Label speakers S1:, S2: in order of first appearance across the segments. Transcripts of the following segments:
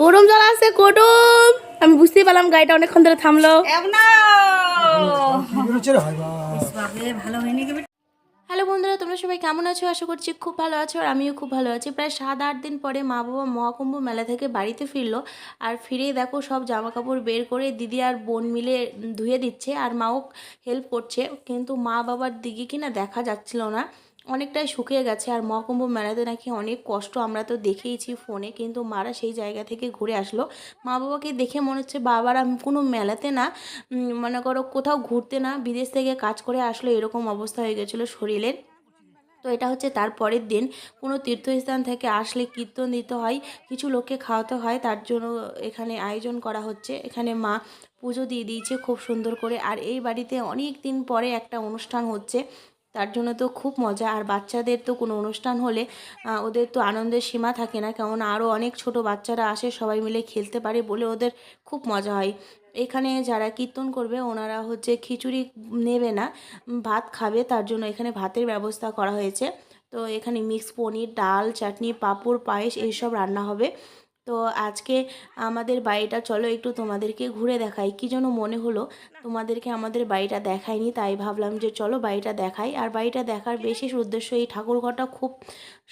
S1: গরম জল আছে, গরম। আমি বুঝতেই পারলাম গাড়িটা অনেকক্ষণ ধরে থামলো। হ্যালো বন্ধুরা, তোমরা সবাই কেমন আছো? আশা করছি খুব ভালো আছো আর আমিও খুব ভালো আছি। প্রায় সাত আট দিন পরে মা বাবা মহাকুম্ভ মেলা থেকে বাড়িতে ফিরলো আর ফিরে দেখো সব জামা কাপড় বের করে দিদি আর বোন মিলে ধুয়ে দিচ্ছে আর মাও হেল্প করছে। কিন্তু মা বাবার দিকে কিনা দেখা যাচ্ছিল না। অনেকটাই শুকিয়ে গেছে আর মহাকুম্ভ মেলাতে নাকি অনেক কষ্ট আমরা তো দেখেইছি ফোনে, কিন্তু মারা সেই জায়গা থেকে ঘুরে আসলো। মা বাবাকে দেখে মনে হচ্ছে বাবারা কোনো মেলাতে না মনে করো কোথাও ঘুরতে না, বিদেশ থেকে কাজ করে আসলো, এরকম অবস্থা হয়ে গেছিল শরীরের। তো এটা হচ্ছে তার পরের দিন। কোনো তীর্থস্থান থেকে আসলে কীর্তন দিতে হয়, কিছু লোককে খাওয়াতে হয়, তার জন্য এখানে আয়োজন করা হচ্ছে। এখানে মা পুজো দিয়ে দিয়েছে খুব সুন্দর করে। আর এই বাড়িতে অনেক দিন পরে একটা অনুষ্ঠান হচ্ছে। তার জন্য তো খুব মজা। আর বাচ্চাদের তো কোনো অনুষ্ঠান হলে ওদের তো আনন্দের সীমা থাকে না। কেমন আরও অনেক ছোট বাচ্চারা আসে, সবাই মিলে খেলতে পারে বলে ওদের খুব মজা হয়। এখানে যারা কীর্তন করবে, ওনারা হচ্ছে খিচুড়ি নেবে না ভাত খাবে। তার জন্য এখানে ভাতের ব্যবস্থা করা হয়েছে। তো এখানে মিক্স পনির, ডাল, চাটনি, পাঁপড়, পায়েস, এইসব রান্না হবে। তো আজকে আমাদের বাড়িটা, চলো একটু তোমাদেরকে ঘুরে দেখাই। কি যেন মনে হলো, তোমাদেরকে আমাদের বাড়িটা দেখায়নি, তাই ভাবলাম যে চলো বাড়িটা দেখাই। আর বাড়িটা দেখার বিশেষ উদ্দেশ্য, এই ঠাকুরঘরটা খুব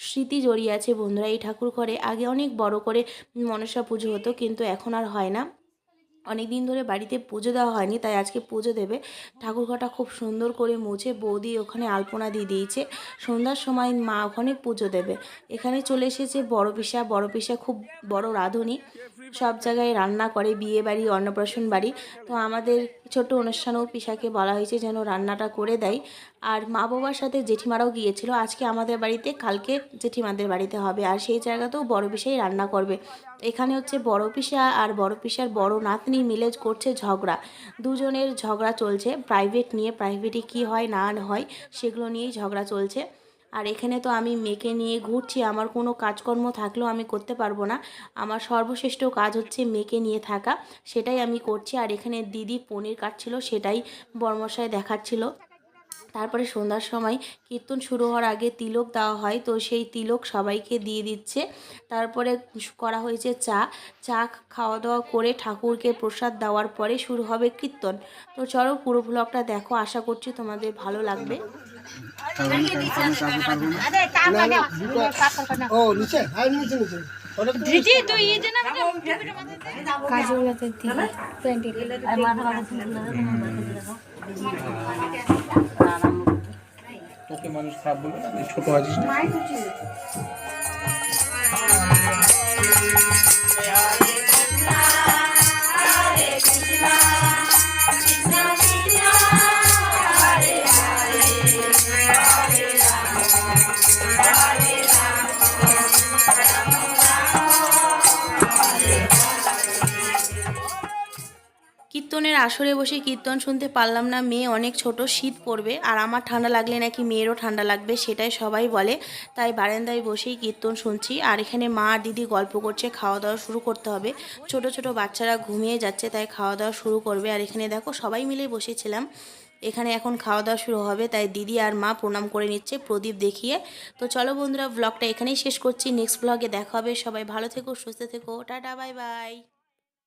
S1: স্মৃতি জড়িয়ে আছে বন্ধুরা, এই ঠাকুর ঘরে। আগে অনেক বড় করে মনসা পুজো হতো, কিন্তু এখন আর হয় না। অনেক দিন ধরে বাড়িতে পুজো দেওয়া হয়নি, তাই আজকে পুজো দেবে। ঠাকুরঘরটা খুব সুন্দর করে মুছে বৌদি ওখানে আলপনা দিয়ে দিয়েছে। সন্ধ্যার সময় মা ওখানে পুজো দেবে। এখানে চলে এসেছে বড় পিসা। বড় পিসা খুব বড় রাঁধুনি। সব জায়গায় রান্না করে, বিয়ে বাড়ি, অন্নপ্রাশন বাড়ি। তো আমাদের ছোট অনুষ্ঠানেও পিসাকে বলা হয়েছে যেন রান্নাটা করে দেয়। আর মা বাবার সাথে জেঠিমারাও গিয়েছিল। আজকে আমাদের বাড়িতে, কালকে জেঠিমাদের বাড়িতে হবে। আর সেই জায়গাতেও বড় পিসাই রান্না করবে। এখানে হচ্ছে বড় পিসা আর বড় পিসার বড় নাতনি মিলে করছে ঝগড়া। দুজনের ঝগড়া চলছে। প্রাইভেট নিয়ে প্রাইভেটে কি হয়, না হয়, সেগুলো নিয়েই ঝগড়া চলছে। আর এখানে তো আমি মেয়েকে নিয়ে ঘুরছি, আমার কোনো কাজকর্ম থাকলেও আমি করতে পারব না। আমার সর্বশ্রেষ্ঠ কাজ হচ্ছে মেয়েকে নিয়ে থাকা, সেটাই আমি করছি। আর এখানে দিদি পনির কাটছিল, সেটাই বর্মশায় দেখাচ্ছিল। তারপরে সন্ধ্যার সময় কীর্তন শুরু হওয়ার আগে তিলক দেওয়া হয়, তো সেই তিলক সবাইকে দিয়ে দিচ্ছে। তারপরে করা হয়েছে চা। চা খাওয়া দাওয়া করে ঠাকুরকে প্রসাদ দেওয়ার পরে শুরু হবে কীর্তন। তো চলো পুরো ব্লগটা দেখো, আশা করছি তোমাদের ভালো লাগবে।
S2: ও নিচে হ্যাঁ নিচে নিচে ওটা তো
S3: তোকে মানুষ খারাপ বলবে না ছোট আছিস
S1: কীর্তনের আসরে বসে কীর্তন শুনতে পারলাম না, মেয়ে অনেক ছোট, শীত পড়বে আর আমার ঠান্ডা লাগলে নাকি মেয়েরও ঠান্ডা লাগবে সেটাই সবাই বলে। তাই বারান্দায় বসেই কীর্তন শুনছি আর এখানে মা আর দিদি গল্প করছে খাওয়া দাওয়া শুরু করতে হবে। ছোট ছোট বাচ্চারা ঘুমিয়ে যাচ্ছে, তাই খাওয়া দাওয়া শুরু করবে। আর এখানে দেখো সবাই মিলে বসেছিলাম। এখানে এখন খাওয়া দাওয়া শুরু হবে, তাই দিদি আর মা প্রণাম করে নিচ্ছে, প্রদীপ দেখিয়ে। তো চলো বন্ধুরা ব্লগটা এখানেই শেষ করছি। নেক্সট ব্লগে দেখা হবে। সবাই ভালো থেকো, সুস্থ থেকো। Tata bye bye